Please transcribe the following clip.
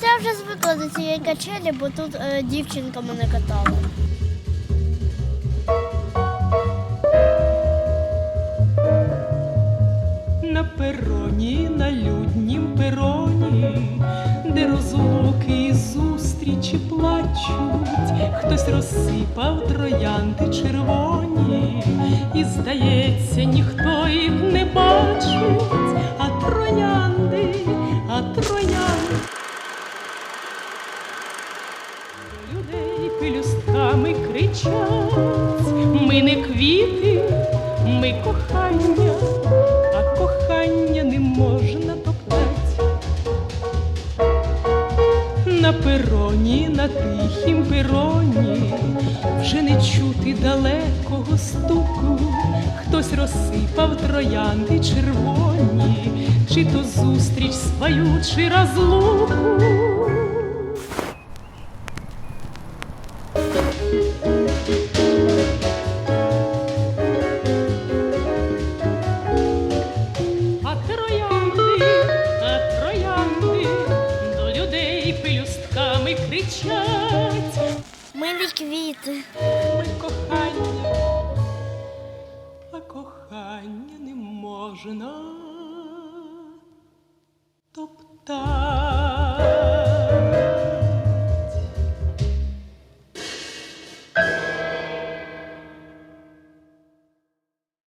Це вже звикла до цієї качелі, бо тут е, дівчинка мене катала. На пероні, на люднім пероні, де розлуки і зустрічі плачуть, хтось розсипав троянди червоні, і здається, ніхто їх не бачить, а людей пелюстками кричать, ми не квіти, ми кохання, а кохання не можна топтать. На пероні, на тихім пероні, вже не чути далекого стуку, хтось розсипав троянди червоні, чи то зустріч свою, чи розлуку. Пелюстками кричать. Милі квіти. Ми кохання, а кохання не можна топтати.